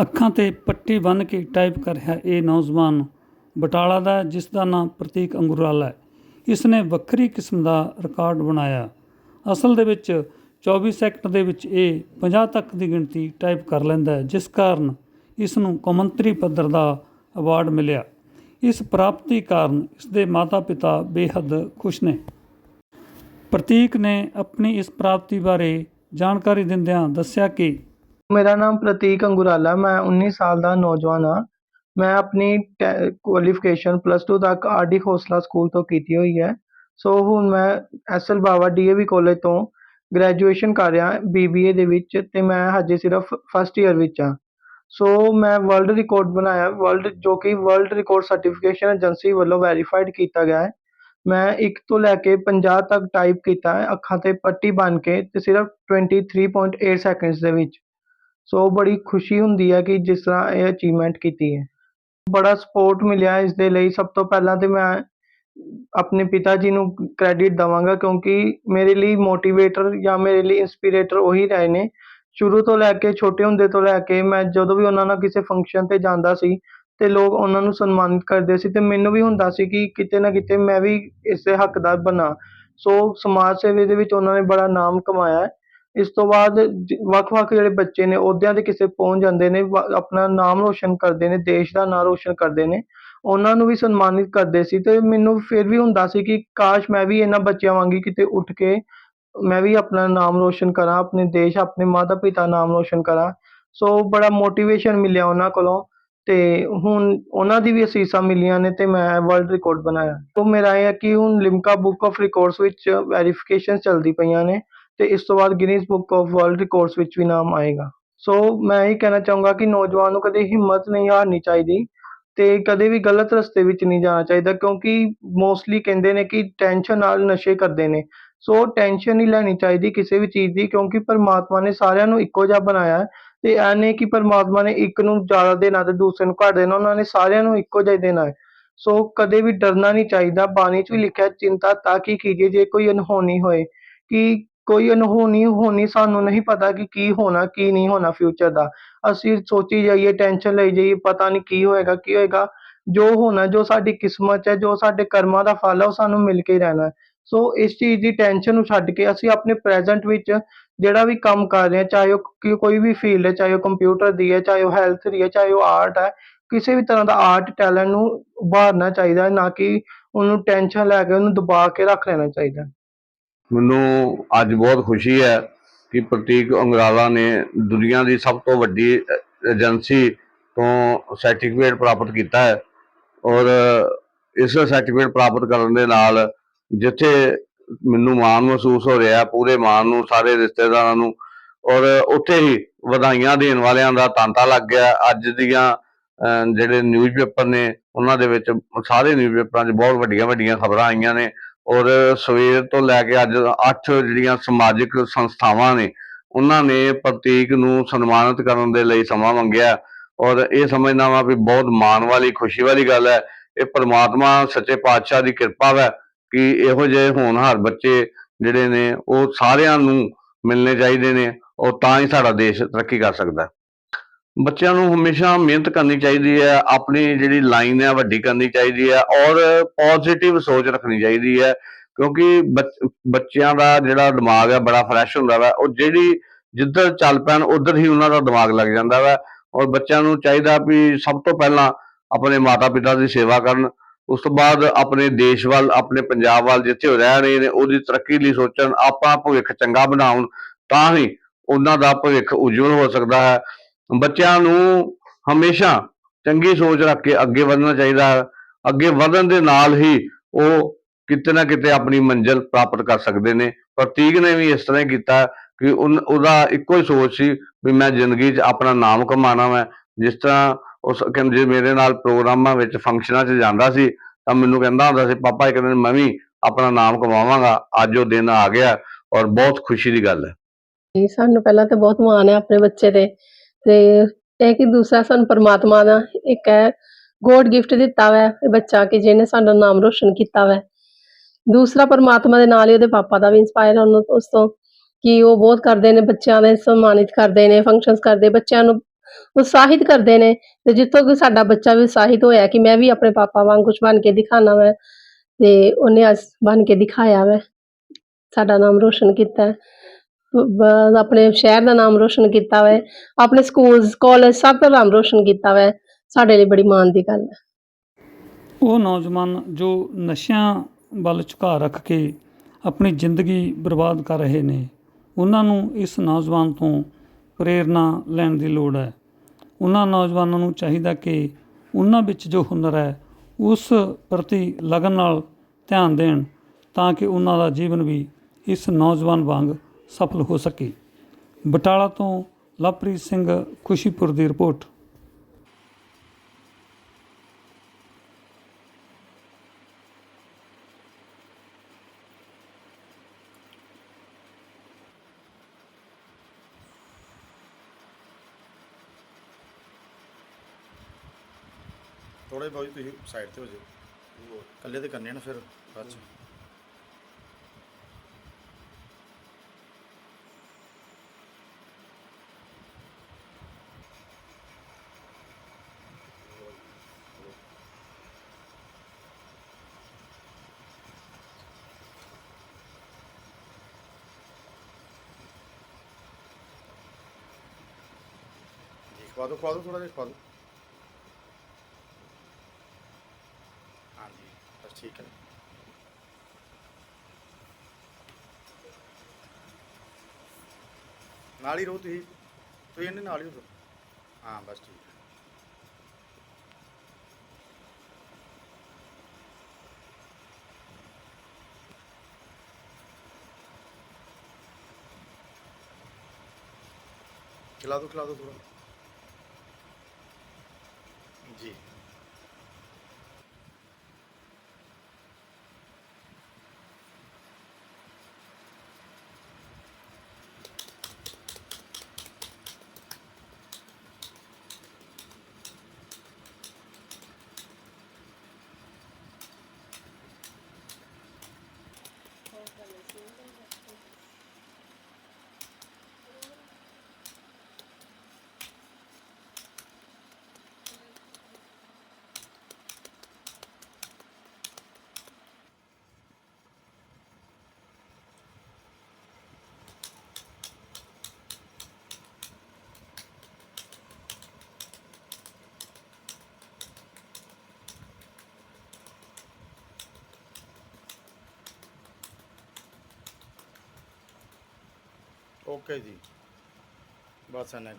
ਅੱਖਾਂ ਤੇ ਪੱਟੀ ਬੰਨ੍ਹ ਕੇ ਟਾਈਪ ਕਰ ਰਿਹਾ ਇਹ ਨੌਜਵਾਨ ਬਟਾਲਾ ਦਾ, ਜਿਸ ਦਾ ਨਾਮ ਪ੍ਰਤੀਕ ਅੰਗੁਰਾਲਾ ਹੈ। ਇਸ ਨੇ ਵੱਖਰੀ ਕਿਸਮ ਦਾ ਰਿਕਾਰਡ ਬਣਾਇਆ। ਅਸਲ ਦੇ ਵਿੱਚ 24 ਸੈਕਿੰਡ ਦੇ ਵਿੱਚ ਇਹ 50 ਤੱਕ ਦੀ ਗਿਣਤੀ ਟਾਈਪ ਕਰ ਲੈਂਦਾ ਹੈ, ਜਿਸ ਕਾਰਨ ਇਸ ਨੂੰ ਕੌਮਾਂਤਰੀ ਪੱਧਰ ਦਾ ਅਵਾਰਡ ਮਿਲਿਆ। ਇਸ ਪ੍ਰਾਪਤੀ ਕਾਰਨ ਇਸ ਦੇ ਮਾਤਾ-ਪਿਤਾ ਬੇਹੱਦ ਖੁਸ਼ ਨੇ। ਪ੍ਰਤੀਕ ਨੇ ਆਪਣੀ ਇਸ ਪ੍ਰਾਪਤੀ ਬਾਰੇ ਜਾਣਕਾਰੀ ਦਿੰਦਿਆਂ ਦੱਸਿਆ ਕਿ ਮੇਰਾ ਨਾਮ ਪ੍ਰਤੀਕ ਅੰਗੁਰਾਲਾ, ਮੈਂ 19 ਸਾਲ ਦਾ ਨੌਜਵਾਨ ਹਾਂ। ਮੈਂ ਆਪਣੀ ਕੁਆਲੀਫਿਕੇਸ਼ਨ ਪਲੱਸ 2 ਤੱਕ ਆਰਡੀ ਖੋਸਲਾ ਸਕੂਲ ਤੋਂ ਕੀਤੀ ਹੋਈ ਹੈ। ਸੋ ਹੁਣ ਮੈਂ ਐਸਐਲ ਬਾਵਾ ਡੀਏਵੀ ਕਾਲਜ ਤੋਂ ਗ੍ਰੈਜੂਏਸ਼ਨ ਕਰ ਰਿਹਾ ਬੀਬੀਏ ਦੇ ਵਿੱਚ, ਤੇ ਮੈਂ ਹਜੇ ਸਿਰਫ ਫਸਟ ਈਅਰ ਵਿੱਚ ਹਾਂ। ਸੋ ਮੈਂ ਵਰਲਡ ਰਿਕਾਰਡ ਬਣਾਇਆ ਵਰਲਡ ਜੋ ਕਿ ਵਰਲਡ ਰਿਕਾਰਡ ਸਰਟੀਫਿਕੇਸ਼ਨ ਏਜੰਸੀ ਵੱਲੋਂ ਵੈਰੀਫਾਈਡ ਕੀਤਾ ਗਿਆ ਹੈ। ਮੈਂ ਇੱਕ ਤੋਂ ਲੈ ਕੇ 50 ਤੱਕ ਟਾਈਪ ਕੀਤਾ ਅੱਖਾਂ ਤੇ ਪੱਟੀ ਬੰਨ੍ਹ ਕੇ ਤੇ ਸਿਰਫ 23.8 ਸੈਕਿੰਡਸ ਦੇ ਵਿੱਚ। ਸੋ ਬੜੀ ਖੁਸ਼ੀ ਹੁੰਦੀ ਹੈ ਕਿ ਜਿਸ ਤਰ੍ਹਾਂ ਇਹ ਅਚੀਵਮੈਂਟ ਕੀਤੀ ਹੈ। ਬੜਾ ਸਪੋਰਟ ਮਿਲਿਆ ਇਸ ਦੇ ਲਈ। ਸਭ ਤੋਂ ਪਹਿਲਾਂ ਤਾਂ ਮੈਂ ਆਪਣੇ ਪਿਤਾ ਜੀ ਨੂੰ ਕ੍ਰੈਡਿਟ ਦਵਾਂਗਾ ਕਿਉਂਕਿ ਮੇਰੇ ਲਈ ਮੋਟੀਵੇਟਰ ਜਾਂ ਮੇਰੇ ਲਈ ਇੰਸਪੀਰੇਟਰ ਉਹੀ ਰਹੇ ਨੇ। ਸ਼ੁਰੂ ਤੋਂ ਲੈ ਕੇ, ਛੋਟੇ ਹੁੰਦੇ ਤੋਂ ਲੈ ਕੇ ਮੈਂ ਜਦੋਂ ਵੀ ਉਹਨਾਂ ਨਾਲ ਕਿਸੇ ਫੰਕਸ਼ਨ ਤੇ ਜਾਂਦਾ ਸੀ ਅਤੇ ਲੋਕ ਉਹਨਾਂ ਨੂੰ ਸਨਮਾਨਿਤ ਕਰਦੇ ਸੀ ਅਤੇ ਮੈਨੂੰ ਵੀ ਹੁੰਦਾ ਸੀ ਕਿ ਕਿਤੇ ਨਾ ਕਿਤੇ ਮੈਂ ਵੀ ਇਸ ਦੇ ਹੱਕਦਾਰ ਬਣਾ। ਸੋ ਸਮਾਜ ਸੇਵਾ ਦੇ ਵਿੱਚ ਉਹਨਾਂ ਨੇ ਬੜਾ ਨਾਮ ਕਮਾਇਆ ਹੈ। ਇਸ ਤੋਂ ਬਾਅਦ ਵੱਖ-ਵੱਖ ਜਿਹੜੇ ਬੱਚੇ ਨੇ ਅਹੁਦਿਆਂ ਤੇ ਕਿਸੇ ਪਹੁੰਚ ਜਾਂਦੇ ਨੇ, ਵ- ਆਪਣਾ ਨਾਮ ਰੋਸ਼ਨ ਕਰਦੇ ਨੇ, ਦੇਸ਼ ਦਾ ਨਾਂ ਰੋਸ਼ਨ ਕਰਦੇ ਨੇ, ਉਹਨਾਂ ਨੂੰ ਵੀ ਸਨਮਾਨਿਤ ਕਰਦੇ ਸੀ ਅਤੇ ਮੈਨੂੰ ਫਿਰ ਵੀ ਹੁੰਦਾ ਸੀ ਕਿ ਕਾਸ਼ ਮੈਂ ਵੀ ਇਹਨਾਂ ਬੱਚਿਆਂ ਵਾਂਗ ਹੀ ਕਿਤੇ ਉੱਠ ਕੇ ਮੈਂ ਵੀ ਆਪਣਾ ਨਾਮ ਰੋਸ਼ਨ ਕਰਾਂ, ਆਪਣੇ ਦੇਸ਼, ਆਪਣੇ ਮਾਤਾ ਪਿਤਾ ਨਾਮ ਰੋਸ਼ਨ ਕਰਾਂ। ਸੋ ਬੜਾ ਮੋਟੀਵੇਸ਼ਨ ਮਿਲਿਆ ਉਹਨਾਂ ਕੋਲੋਂ। ਤੇ ਹੁਣ ਉਹਨਾਂ ਦੀ ਵੀ ਅਸੀਸਾਂ ਮਿਲੀਆਂ ਨੇ ਤੇ ਮੈਂ ਵਰਲਡ ਰਿਕਾਰਡ ਬਣਾਇਆ। ਸੋ ਮੇਰਾ ਇਹ ਹੈ ਕਿ ਹੁਣ ਲਿਮਕਾ ਬੁੱਕ ਆਫ ਰਿਕਾਰਡਸ ਵਿੱਚ ਵੈਰੀਫਿਕੇਸ਼ਨ ਚੱਲਦੀ ਪਈਆਂ ਨੇ ਤੇ ਇਸ ਤੋਂ ਬਾਅਦ Guinness book of world records ਵਿੱਚ ਵੀ ਨਾਮ ਆਏਗਾ। ਸੋ ਮੈਂ ਇਹ ਕਹਿਣਾ ਚਾਹੂੰਗਾ ਕਿ ਨੌਜਵਾਨ ਨੂੰ ਕਦੇ ਹਿੰਮਤ ਨਹੀਂ ਹਾਰਨੀ ਚਾਹੀਦੀ ਤੇ ਕਦੇ ਵੀ ਗਲਤ ਰਸਤੇ ਵਿੱਚ ਨਹੀਂ ਜਾਣਾ ਚਾਹੀਦਾ ਕਿਉਂਕਿ ਮੋਸਟਲੀ ਕਹਿੰਦੇ ਨੇ ਕਿ ਟੈਨਸ਼ਨ ਨਾਲ ਨਸ਼ੇ ਕਰਦੇ ਨੇ। ਸੋ ਟੈਨਸ਼ਨ ਨਹੀਂ ਲੈਣੀ ਚਾਹੀਦੀ ਕਿਸੇ ਵੀ ਚੀਜ਼ ਦੀ ਕਿਉਂਕਿ ਪਰਮਾਤਮਾ ਨੇ ਸਾਰਿਆਂ ਨੂੰ ਇੱਕੋ ਜਿਹਾ ਬਣਾਇਆ ਹੈ। ਤੇ ਇਹ ਨਹੀਂ ਕਿ ਪਰਮਾਤਮਾ ਨੇ ਇੱਕ ਨੂੰ ਜ਼ਿਆਦਾ ਦੇਣਾ ਤੇ ਦੂਸਰੇ ਨੂੰ ਘੱਟ ਦੇਣਾ, ਉਹਨਾਂ ਨੇ ਸਾਰਿਆਂ ਨੂੰ ਇੱਕੋ ਜਿਹਾ ਹੀ ਦੇਣਾ ਹੈ। ਸੋ ਕਦੇ ਵੀ ਡਰਨਾ ਨਹੀਂ ਚਾਹੀਦਾ। ਬਾਣੀ 'ਚ ਵੀ ਲਿਖਿਆ, ਚਿੰਤਾ ਤਾਂ ਕੀ ਕੀਜੀਏ, ਜੇ ਕੋਈ ਅਨਹੋਣੀ ਹੋਏ। ਕਿ ਕੋਈ ਅਨਹੋਣੀ ਹੋਣੀ ਸਾਨੂੰ ਨਹੀਂ ਪਤਾ ਕਿ ਕੀ ਹੋਣਾ, ਕੀ ਨਹੀਂ ਹੋਣਾ ਫਿਊਚਰ ਦਾ। ਅਸੀਂ ਸੋਚੀ ਜਾਈਏ ਟੈਨਸ਼ਨ ਲਈ ਜਾਈਏ, ਪਤਾ ਨਹੀਂ ਕੀ ਹੋਏਗਾ ਕੀ ਹੋਏਗਾ। ਜੋ ਹੋਣਾ, ਜੋ ਸਾਡੀ ਕਿਸਮਤ 'ਚ ਹੈ, ਜੋ ਸਾਡੇ ਕਰਮਾਂ ਦਾ ਫਲ ਹੈ, ਉਹ ਸਾਨੂੰ ਮਿਲ ਕੇ ਰਹਿਣਾ ਹੈ। ਸੋ ਇਸ ਚੀਜ਼ ਦੀ ਟੈਨਸ਼ਨ ਨੂੰ ਛੱਡ ਕੇ ਅਸੀਂ ਆਪਣੇ ਪ੍ਰੈਜ਼ੈਂਟ ਵਿੱਚ ਜਿਹੜਾ ਵੀ ਕੰਮ ਕਰ ਰਹੇ ਹਾਂ, ਚਾਹੇ ਉਹ ਕੋਈ ਵੀ ਫੀਲਡ ਹੈ, ਚਾਹੇ ਉਹ ਕੰਪਿਊਟਰ ਦੀ ਹੈ, ਚਾਹੇ ਉਹ ਹੈਲਥ ਦੀ ਹੈ, ਚਾਹੇ ਉਹ ਆਰਟ ਹੈ, ਕਿਸੇ ਵੀ ਤਰ੍ਹਾਂ ਦਾ ਆਰਟ ਟੈਲੈਂਟ ਨੂੰ ਉਭਾਰਨਾ ਚਾਹੀਦਾ ਨਾ ਕਿ ਉਹਨੂੰ ਟੈਨਸ਼ਨ ਲੈ ਕੇ ਉਹਨੂੰ ਦਬਾ ਕੇ ਰੱਖ ਲੈਣਾ ਚਾਹੀਦਾ ਮੈਨੂੰ ਅੱਜ ਬਹੁਤ ਖੁਸ਼ੀ ਹੈ ਕਿ ਪ੍ਰਤੀਕ ਅੰਗਰਾਲਾ ਨੇ ਦੁਨੀਆ ਦੀ ਸਭ ਤੋਂ ਵੱਡੀ ਏਜੰਸੀ ਤੋਂ ਸਰਟੀਫਿਕੇਟ ਪ੍ਰਾਪਤ ਕੀਤਾ ਹੈ ਔਰ ਇਸ ਸਰਟੀਫਿਕੇਟ ਪ੍ਰਾਪਤ ਕਰਨ ਦੇ ਨਾਲ ਜਿੱਥੇ ਮੈਨੂੰ ਮਾਣ ਮਹਿਸੂਸ ਹੋ ਰਿਹਾ ਪੂਰੇ ਮਾਣ ਨੂੰ ਸਾਰੇ ਰਿਸ਼ਤੇਦਾਰਾਂ ਨੂੰ ਔਰ ਉੱਥੇ ਹੀ ਵਧਾਈਆਂ ਦੇਣ ਵਾਲਿਆਂ ਦਾ ਤਾਂਤਾ ਲੱਗ ਗਿਆ। ਅੱਜ ਦੀਆਂ ਅਹ, ਜਿਹੜੇ ਨਿਊਜ਼ਪੇਪਰ ਨੇ ਉਹਨਾਂ ਦੇ ਵਿੱਚ ਸਾਰੇ ਨਿਊਜ਼ਪੇਪਰਾਂ 'ਚ ਬਹੁਤ ਵੱਡੀਆਂ ਵੱਡੀਆਂ ਖਬਰਾਂ ਆਈਆਂ ਨੇ। ਔਰ ਸਵੇਰ ਤੋਂ ਲੈ ਕੇ ਅੱਜ 8 ਜਿਹੜੀਆਂ ਸਮਾਜਿਕ ਸੰਸਥਾਵਾਂ ਨੇ ਉਹਨਾਂ ਨੇ ਪ੍ਰਤੀਕ ਨੂੰ ਸਨਮਾਨਿਤ ਕਰਨ ਦੇ ਲਈ ਸਮਾਂ ਮੰਗਿਆ। ਔਰ ਇਹ ਸਮਝਦਾ ਵਾਂ ਵੀ ਬਹੁਤ ਮਾਣ ਵਾਲੀ ਖੁਸ਼ੀ ਵਾਲੀ ਗੱਲ ਹੈ। ਇਹ ਪ੍ਰਮਾਤਮਾ ਸੱਚੇ ਪਾਤਸ਼ਾਹ ਦੀ ਕਿਰਪਾ ਹੈ ਕਿ ਇਹੋ ਜਿਹੇ ਹੋਣਹਾਰ ਬੱਚੇ ਜਿਹੜੇ ਨੇ, ਉਹ ਸਾਰਿਆਂ ਨੂੰ ਮਿਲਣੇ ਚਾਹੀਦੇ ਨੇ ਔਰ ਤਾਂ ਹੀ ਸਾਡਾ ਦੇਸ਼ ਤਰੱਕੀ ਕਰ ਸਕਦਾ। ਬੱਚਿਆਂ ਨੂੰ ਹਮੇਸ਼ਾ ਮਿਹਨਤ ਕਰਨੀ ਚਾਹੀਦੀ ਹੈ, ਆਪਣੀ ਜਿਹੜੀ ਲਾਈਨ ਹੈ ਵੱਡੀ ਕਰਨੀ ਚਾਹੀਦੀ ਹੈ ਔਰ ਪੋਜ਼ਿਟਿਵ ਸੋਚ ਰੱਖਣੀ ਚਾਹੀਦੀ ਹੈ, ਕਿਉਂਕਿ ਬੱਚ- ਬੱਚਿਆਂ ਦਾ ਜਿਹੜਾ ਦਿਮਾਗ ਹੈ ਬੜਾ ਫਰੈਸ਼ ਹੁੰਦਾ ਵਾ, ਉਹ ਜਿਹੜੀ ਜਿੱਧਰ ਚੱਲ ਪੈਣ ਉਧਰ ਹੀ ਉਹਨਾਂ ਦਾ ਦਿਮਾਗ ਲੱਗ ਜਾਂਦਾ ਵਾ ਔਰ ਬੱਚਿਆਂ ਨੂੰ ਚਾਹੀਦਾ ਵੀ ਸਭ ਤੋਂ ਪਹਿਲਾਂ ਆਪਣੇ ਮਾਤਾ ਪਿਤਾ ਦੀ ਸੇਵਾ ਕਰਨ ਉਸ ਤੋਂ ਬਾਅਦ ਆਪਣੇ ਦੇਸ਼ ਵੱਲ, ਆਪਣੇ ਪੰਜਾਬ ਵੱਲ ਜਿੱਥੇ ਉਹ ਰਹਿ ਰਹੇ ਨੇ, ਉਹਦੀ ਤਰੱਕੀ ਲਈ ਸੋਚਣ, ਆਪਣਾ ਭਵਿੱਖ ਚੰਗਾ ਬਣਾਉਣ, ਤਾਂ ਹੀ ਉਹਨਾਂ ਦਾ ਭਵਿੱਖ ਉਜਵਲ ਹੋ ਸਕਦਾ ਹੈ। ਬੱਚਿਆਂ ਨੂੰ ਹਮੇਸ਼ਾ ਚੰਗੀ ਸੋਚ ਰੱਖ ਕੇ ਅੱਗੇ ਵਧਣਾ ਚਾਹੀਦਾ ਹੈ। ਅੱਗੇ ਵਧਣ ਦੇ ਨਾਲ ਹੀ ਉਹ ਕਿਤੇ ਨਾ ਕਿਤੇ ਆਪਣੀ ਮੰਜ਼ਿਲ ਪ੍ਰਾਪਤ ਕਰ ਸਕਦੇ ਨੇ। ਪ੍ਰਤੀਕ ਨੇ ਵੀ ਇਸ ਤਰ੍ਹਾਂ ਹੀ ਕੀਤਾ ਕਿ ਉਨ- ਉਹਦਾ ਇੱਕੋ ਹੀ ਸੋਚ ਸੀ ਵੀ ਮੈਂ ਜ਼ਿੰਦਗੀ 'ਚ ਆਪਣਾ ਨਾਮ ਕਮਾਉਣਾ ਮੈਂ ਜਿਸ ਤਰ੍ਹਾਂ ਉਸ ਕਹਿੰਦੇ ਮੇਰੇ ਨਾਲ ਪ੍ਰੋਗਰਾਮਾਂ ਵਿੱਚ ਫੰਕਸ਼ਨਾਂ 'ਚ ਜਾਂਦਾ ਸੀ, ਤਾਂ ਮੈਨੂੰ ਕਹਿੰਦਾ ਹੁੰਦਾ ਸੀ, ਪਾਪਾ, ਇੱਕ ਦਿਨ ਮੈਂ ਵੀ ਆਪਣਾ ਨਾਮ ਕਮਾਵਾਂਗਾ, ਅੱਜ ਉਹ ਦਿਨ ਆ ਗਿਆ ਔਰ ਬਹੁਤ ਖੁਸ਼ੀ ਦੀ ਗੱਲ ਹੈ। ਜੀ, ਸਾਨੂੰ ਪਹਿਲਾਂ ਤਾਂ ਬਹੁਤ ਮਾਣ ਹੈ ਆਪਣੇ ਬੱਚੇ ਤੇ। ਤੇ ਇਹ ਕਿ ਦੂਸਰਾ ਸਾਨੂੰ ਪਰਮਾਤਮਾ ਦਾ ਇੱਕ ਹੈ, ਗੋਡ ਗਿਫਟ ਦਿੱਤਾ ਵੈ ਬੱਚਾ ਕਿ ਜਿਹਨੇ ਸਾਡਾ ਨਾਮ ਰੋਸ਼ਨ ਕੀਤਾ ਵੈ ਦੂਸਰਾ ਪਰਮਾਤਮਾ ਦੇ ਨਾਲ ਹੀ ਉਹਦੇ ਪਾਪਾ ਦਾ ਵੀ ਇੰਸਪਾਇਰ ਉਹਨੂੰ ਉਸ ਤੋਂ ਕਿ ਉਹ ਬਹੁਤ ਕਰਦੇ ਨੇ, ਬੱਚਿਆਂ ਦੇ ਸਨਮਾਨਿਤ ਕਰਦੇ ਨੇ ਫੰਕਸ਼ਨਸ ਕਰਦੇ, ਬੱਚਿਆਂ ਨੂੰ ਉਤਸ਼ਾਹਿਤ ਕਰਦੇ ਨੇ ਤੇ ਜਿੱਥੋਂ ਕਿ ਸਾਡਾ ਬੱਚਾ ਵੀ ਉਤਸ਼ਾਹਿਤ ਹੋਇਆ ਕਿ ਮੈਂ ਵੀ ਆਪਣੇ ਪਾਪਾ ਵਾਂਗ ਕੁਝ ਬਣ ਕੇ ਦਿਖਾਣਾ ਮੈਂ ਤੇ ਉਹਨੇ ਅੱਜ ਬਣ ਕੇ ਦਿਖਾਇਆ ਵੈ। ਸਾਡਾ ਨਾਮ ਰੋਸ਼ਨ ਕੀਤਾ। ਆਪਣੇ ਸ਼ਹਿਰ ਦਾ ਨਾਮ ਰੋਸ਼ਨ ਕੀਤਾ ਵੈ। ਆਪਣੇ ਸਕੂਲਸ ਕਾਲਜ ਸਭ ਦਾ ਨਾਮ ਰੋਸ਼ਨ ਕੀਤਾ ਵੈ। ਸਾਡੇ ਲਈ ਬੜੀ ਮਾਣ ਦੀ ਗੱਲ ਹੈ ਉਹ ਨੌਜਵਾਨ ਜੋ ਨਸ਼ਿਆਂ ਵੱਲ ਝੁਕਾ ਰੱਖ ਕੇ ਆਪਣੀ ਜ਼ਿੰਦਗੀ ਬਰਬਾਦ ਕਰ ਰਹੇ ਨੇ, ਉਹਨਾਂ ਨੂੰ ਇਸ ਨੌਜਵਾਨ ਤੋਂ ਪ੍ਰੇਰਣਾ ਲੈਣ ਦੀ ਲੋੜ ਹੈ। ਉਹਨਾਂ ਨੌਜਵਾਨਾਂ ਨੂੰ ਚਾਹੀਦਾ ਕਿ ਉਹਨਾਂ ਵਿੱਚ ਜੋ ਹੁਨਰ ਹੈ, ਉਸ ਪ੍ਰਤੀ ਲਗਨ ਨਾਲ ਧਿਆਨ ਦੇਣ ਤਾਂ ਕਿ ਉਹਨਾਂ ਦਾ ਜੀਵਨ ਵੀ ਇਸ ਨੌਜਵਾਨ ਵਾਂਗ ਸਫਲ ਹੋ ਸਕੇ। ਬਟਾਲਾ ਤੋਂ ਲਵਪ੍ਰੀਤ ਸਿੰਘ, ਖੁਸ਼ੀਪੁਰ ਦੀ ਰਿਪੋਰਟ। ਥੋੜੇ ਬਹੁਤ ਤੁਸੀਂ ਸਾਈਡ ਤੇ ਹੋ ਜਾਓ ਇਕੱਲੇ ਤੇ ਕਰਨੇ ਆ ਨਾ ਫਿਰ ਬਾਅਦ ਚ। ਖਵਾ ਦਿਓ ਖਵਾ ਦਿਓ ਥੋੜਾ ਜਿਹਾ, ਖਵਾ ਦਿਓ। ਹਾਂਜੀ ਬਸ ਠੀਕ ਹੈ ਨਾਲ ਹੀ ਰਹੋ ਤੁਸੀਂ ਤੁਸੀਂ ਇਹਨੇ ਨਾਲ ਹੀ ਰਹੋ ਹਾਂ ਬਸ ਠੀਕ ਹੈ खिला दो खिला दो थोड़ा जी ਓਕੇ ਜੀ। ਬਸ ਇਹਨਾਂ